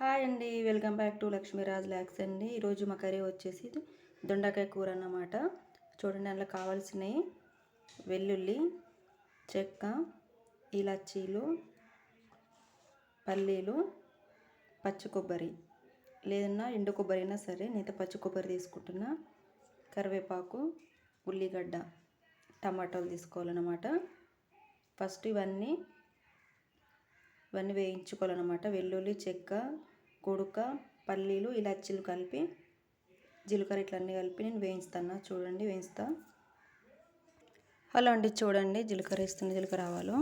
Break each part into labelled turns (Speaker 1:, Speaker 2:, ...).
Speaker 1: Hi అండి welcome back to Lakshmiraj lakhs అండి. ఈరోజు మా కర్రీ వచ్చేసి దొండకాయ కూర అన్నమాట. చూడండి అందులో కావాల్సినవి వెల్లుల్లి చెక్క ఇలాచీలు పల్లీలు పచ్చి కొబ్బరి. లేదన్నా ఎండు కొబ్బరి అయినా సరే నేత పచ్చి కొబ్బరి తీసుకుంటున్నా. కరివేపాకు ఉల్లిగడ్డ టమాటాలు తీసుకోవాలన్నమాట. ఫస్ట్ ఇవన్నీ ఇవన్నీ వేయించుకోవాలన్నమాట. వెల్లుల్లి చెక్క కుడుక పల్లీలు ఇలాచీలు కలిపి జీలకర్ర ఇట్లా అన్నీ కలిపి నేను వేయిస్తాను చూడండి వేయిస్తా హలో అండి చూడండి జీలకర్ర వేస్తుంది జీలకర్ర ఆవాలు.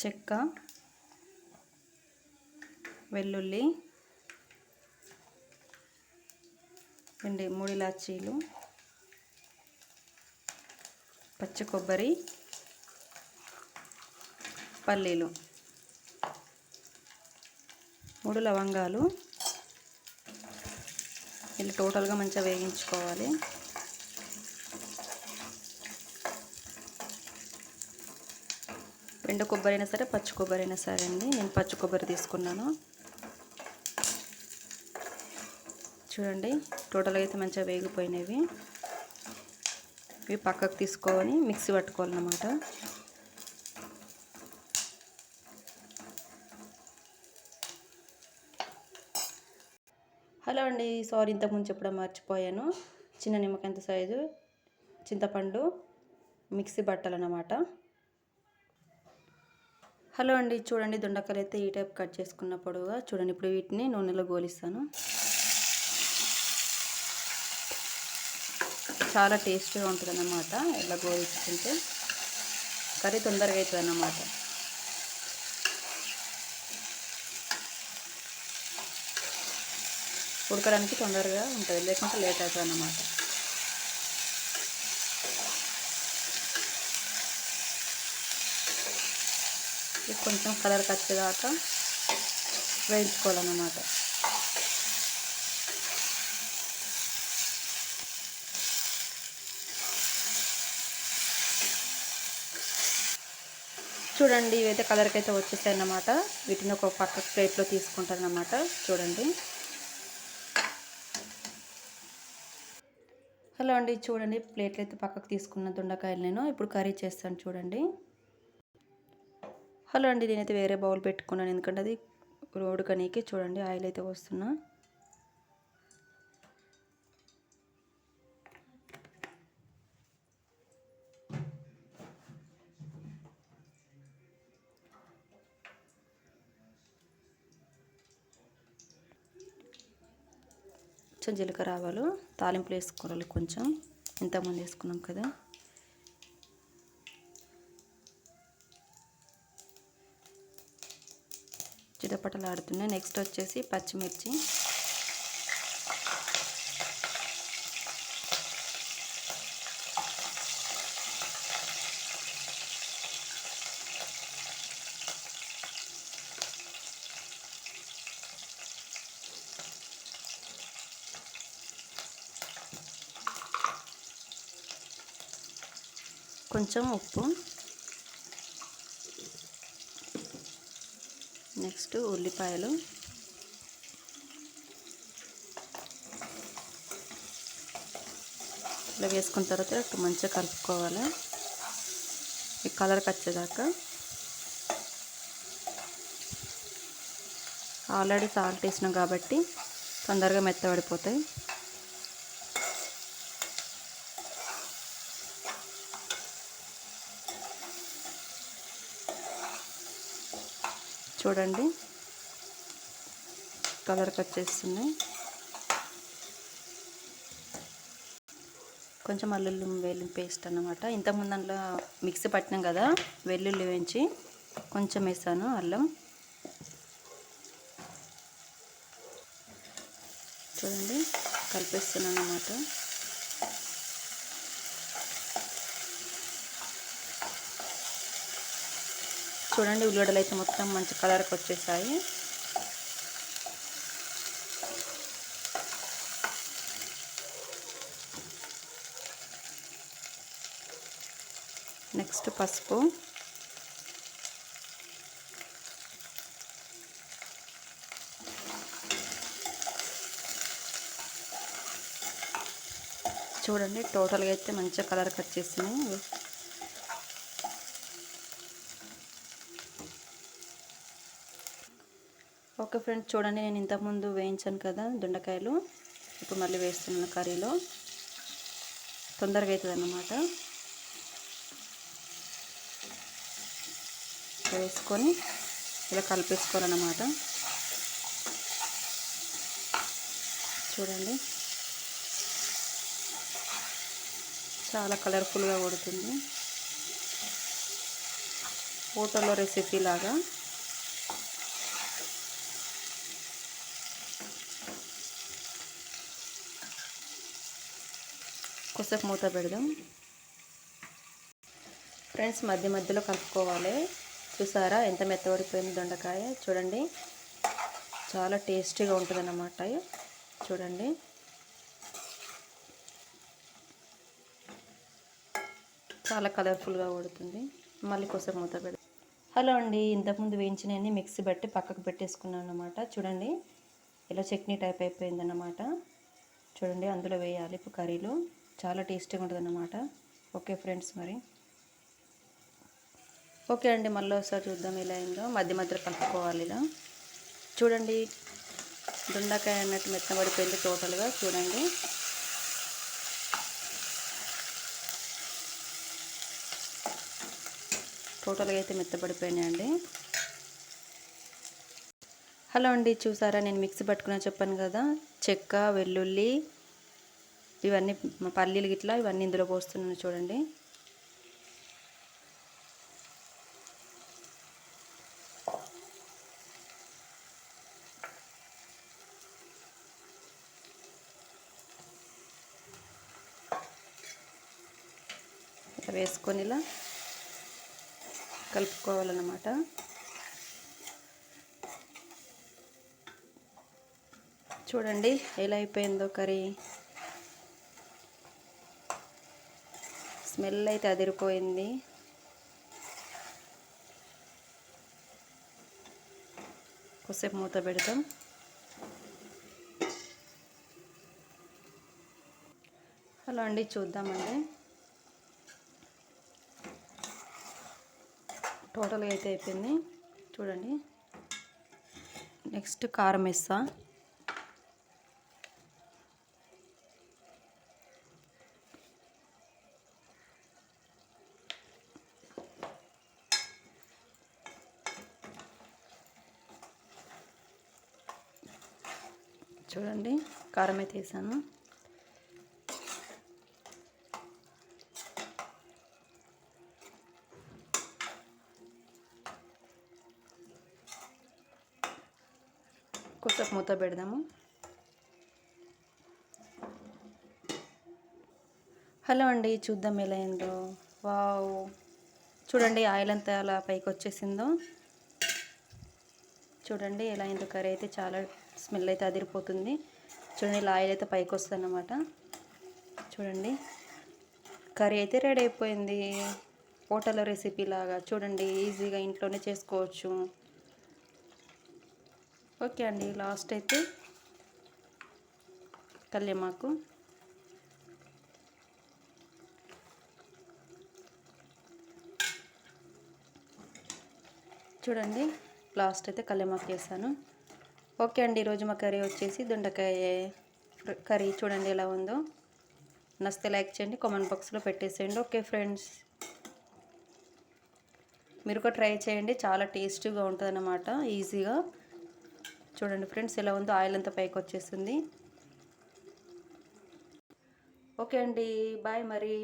Speaker 1: చెక్క వెల్లుల్లి అండి మూడు ఇలాచీలు పచ్చి కొబ్బరి పల్లీలు. మూడు లవంగాలు. ఇలా టోటల్గా మంచిగా వేగించుకోవాలి. ఎండు కొబ్బరి అయినా సరే పచ్చి కొబ్బరి అయినా సరే అండి. నేను పచ్చి కొబ్బరి తీసుకున్నాను. చూడండి టోటల్గా అయితే మంచిగా వేగిపోయినవి. ఇవి పక్కకు తీసుకొని మిక్సీ పట్టుకోవాలన్నమాట. హలో అండి సారీ ఇంతకుముందు చెప్పడం మర్చిపోయాను. చిన్న నిమ్మకాయంత సైజు? చింతపండు మిక్సీ బట్టలు అన్నమాట. హలో అండి చూడండి దొండకాయలు అయితే ఈ టైప్ కట్ చేసుకున్నప్పుడుగా చూడండి ఇప్పుడు వీటిని నూనెలో గోలిస్తాను. చాలా టేస్టీగా ఉంటుంది అన్నమాట ఇలా గోలించుకుంటే. కర్రీ తొందరగా అవుతుంది అన్నమాట ఉడకడానికి తొందరగా ఉంటుంది లేకుంటే లేట్ అవుతుంది అన్నమాట. కొంచెం కలర్ వచ్చేదాకా వేయించుకోవాలన్నమాట. చూడండి ఇవైతే కలర్కి అయితే వచ్చేసాయి అన్నమాట వీటిని ఒక పక్క ప్లేట్లో తీసుకుంటారనమాట చూడండి. హలో అండి చూడండి. ప్లేట్లు అయితే పక్కకు తీసుకున్న దొండకాయలు నేను ఇప్పుడు కర్రీ చేస్తాను చూడండి. హలో అండి నేనైతే వేరే బౌల్ పెట్టుకున్నాను. ఎందుకంటే అది ఉడకనీకి చూడండి ఆయిల్ అయితే వస్తున్నా కొంచెం జీలకర్ర ఆవాలు తాలింపులు వేసుకోవాలి కొంచెం. ఇంతకుముందు వేసుకున్నాం కదా. చిటపటలు ఆడుతున్నాయి. నెక్స్ట్ వచ్చేసి పచ్చిమిర్చి. కొంచెం ఉప్పు. నెక్స్ట్ ఉల్లిపాయలు. ఇలా వేసుకున్న తర్వాత మంచిగా కలుపుకోవాలి. ఈ కలర్కి వచ్చేదాకా. ఆల్రెడీ సాల్ట్ వేసినాం కాబట్టి తొందరగా మెత్తబడిపోతాయి. చూడండి. కలర్కి వచ్చేస్తున్నాయి కొంచెం అల్లుల్లి వెల్లుల్లి పేస్ట్ అనమాట ఇంతకుముందు అందులో మిక్సీ పట్టినాం కదా వెల్లుల్లి వేయించి కొంచెం వేసాను అల్లం. చూడండి కలిపేస్తున్నాను అన్నమాట చూడండి ఉల్లిగడ్డలు అయితే మొత్తం మంచి కలర్కి వచ్చేసాయి. నెక్స్ట్ పసుపు. చూడండి టోటల్గా అయితే మంచిగా కలర్కి వచ్చేసినాయి. ఓకే ఫ్రెండ్స్ చూడండి నేను ఇంతకుముందు వేయించాను కదా దొండకాయలు. ఇప్పుడు మళ్ళీ వేస్తున్నాను కర్రీలో. తొందరగా అవుతుంది అన్నమాట వేసుకొని ఇలా కలిపేసుకోవాలన్నమాట. చూడండి. చాలా కలర్ఫుల్గా కొడుతుంది. హోటల్లో రెసిపీ లాగా కొద్దిసేపు మూత పెడదాం. ఫ్రెండ్స్ మధ్య మధ్యలో కలుపుకోవాలి. చూసారా ఎంత మెత్తబడిపోయింది దొండకాయ? చూడండి. చాలా టేస్టీగా ఉంటుంది అన్నమాట చూడండి. చాలా కలర్ఫుల్గా పడుతుంది మళ్ళీ కోసం మూత పెడదాం. హలో అండి ఇంతకుముందు వేయించినవి మిక్సీ పెట్టి పక్కకు పెట్టేసుకున్నాను అనమాట చూడండి. ఇలా చట్నీ టైప్ అయిపోయిందన్నమాట. చూడండి అందులో వేయాలి. ఇప్పుడు కర్రీలో. చాలా టేస్టీగా ఉంటుంది అన్నమాట ఓకే ఫ్రెండ్స్ మరి. ఓకే అండి మళ్ళీ ఒకసారి చూద్దాం ఎలా అయిందో. మధ్య మధ్యలో కలుపుకోవాలి ఇలా. చూడండి దొండకాయ అన్నట్టు మెత్తబడిపోయింది టోటల్గా. చూడండి. టోటల్గా అయితే మెత్తబడిపోయినాయండి హలో అండి చూసారా? నేను మిక్సీ పట్టుకున్నా చెప్పాను కదా. చెక్క వెల్లుల్లి ఇవన్నీ పల్లీలు గిట్లా ఇవన్నీ ఇందులో పోస్తున్నాను చూడండి. వేసుకొని ఇలా కలుపుకోవాలన్నమాట. చూడండి ఎలా అయిపోయిందో కర్రీ. స్మెల్ అయితే అదిరిపోయింది. కొద్దిసేపు మూత పెడతాం హలో అండి చూద్దామండి. టోటల్గా అయితే అయిపోయింది. చూడండి. నెక్స్ట్ కారం వేస్తా చూడండి కారం అయితే వేసాను. కొద్దిసేపు మూత పెడదాము. హలో అండి చూద్దాం ఎలా అయిందో. వావ్. చూడండి ఆయిల్ అంతా అలా పైకి వచ్చేసిందో. చూడండి ఎలా అయిందో. కర్రీ అయితే చాలా స్మెల్ అయితే అదిరిపోతుంది. చూడండి ఇలా ఆయిల్ అయితే పైకి వస్తుంది అనమాట చూడండి. కర్రీ అయితే రెడీ అయిపోయింది. హోటల్ రెసిపీ లాగా చూడండి ఈజీగా ఇంట్లోనే చేసుకోవచ్చు. ఓకే అండి లాస్ట్ అయితే కళ్యామాకు చూడండి లాస్ట్ అయితే కళ్యామాకు చేశాను. ఓకే అండి ఈరోజు మా కర్రీ వచ్చేసి దొండకాయ కర్రీ చూడండి ఎలా ఉందో. నచ్చితే లైక్ చేయండి కామెంట్ బాక్స్లో పెట్టేసేయండి. Okay friends. మీరు కూడా ట్రై చేయండి చాలా టేస్టీగా ఉంటుంది అన్నమాట ఈజీగా. చూడండి ఫ్రెండ్స్ ఎలా ఉందో ఆయిల్ అంతా పైకి వచ్చేస్తుంది ఓకే అండి బాయ్ మరి.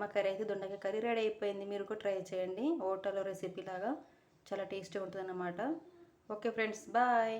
Speaker 1: మా కర్రీ అయితే దొండకాయ కర్రీ రెడీ అయిపోయింది మీరు కూడా ట్రై చేయండి. హోటల్లో రెసిపీ లాగా చాలా టేస్టీగా ఉంటుంది అన్నమాట ఓకే ఫ్రెండ్స్ బాయ్